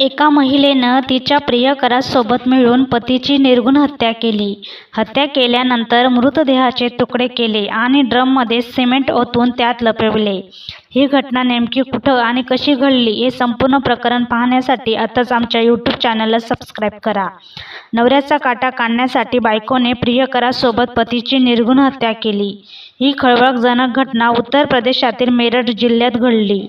एका महिलेनं तिच्या प्रियकरासोबत मिळून पतीची निर्गुण हत्या केली. हत्या केल्यानंतर मृतदेहाचे तुकडे केले आणि ड्रममध्ये सिमेंट ओतून त्यात लपविले. ही घटना नेमकी कुठं आणि कशी घडली हे संपूर्ण प्रकरण पाहण्यासाठी आताच आमच्या यूट्यूब चॅनलला सबस्क्राईब करा. नवऱ्याचा काटा काढण्यासाठी बायकोने प्रियकरासोबत पतीची निर्गुण हत्या केली. ही खळबळजनक घटना उत्तर प्रदेशातील मेरठ जिल्ह्यात घडली.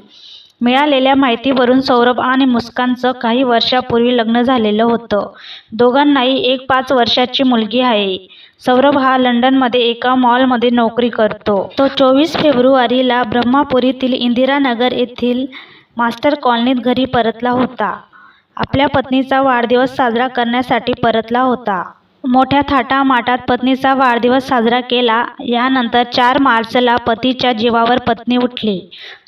मिळालेल्या माहितीवरून सौरभ आणि मुस्कानचं काही वर्षापूर्वी लग्न झालेलं होतं. दोघांनाही एक पाच वर्षाची मुलगी आहे. सौरभ हा लंडनमध्ये एका मॉलमध्ये नोकरी करतो. तो चोवीस फेब्रुवारीला ब्रह्मापुरीतील इंदिरानगर येथील मास्टर कॉलनीत घरी परतला होता. आपल्या पत्नीचा वाढदिवस साजरा करण्यासाठी परतला होता. मोठ्या थाटामाटात पत्नीचा वाढदिवस साजरा केला. यानंतर चार मार्चला पतीच्या जीवावर पत्नी उठली.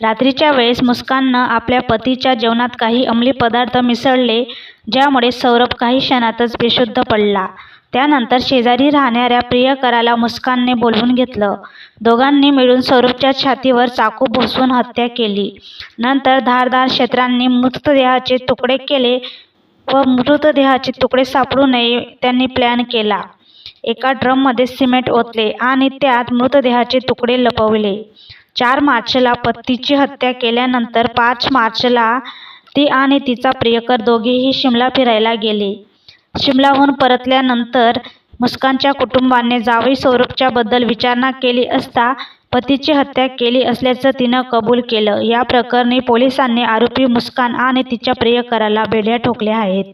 रात्रीच्या वेळेस मुस्काननं आपल्या पतीच्या जेवणात काही अंमली पदार्थ मिसळले ज्यामुळे सौरभ काही क्षणातच बेशुद्ध पडला. त्यानंतर शेजारी राहणाऱ्या प्रियकराला मुस्कानने बोलवून घेतलं. दोघांनी मिळून सौरभच्या छातीवर चाकू भोसवून हत्या केली. नंतर धारदार क्षेत्रांनी मृतदेहाचे तुकडे केले व मृतदेहाचे तुकडे सापडू नये त्यांनी प्लॅन केला. एका ड्रममध्ये सिमेंट ओतले आणि त्यात मृतदेहाचे तुकडे लपवले. चार मार्चला पतीची हत्या केल्यानंतर पाच मार्चला ती आणि तिचा प्रियकर दोघेही शिमला फिरायला गेले. शिमलाहून परतल्यानंतर मुस्कानच्या कुटुंबाने जावई स्वरूपच्याबद्दल विचारणा केली असता पतीची हत्या केली असल्याचं तिनं कबूल केलं. या प्रकरणी पोलिसांनी आरोपी मुस्कान आणि तिच्या प्रियकराला बेड्या ठोकल्या आहेत.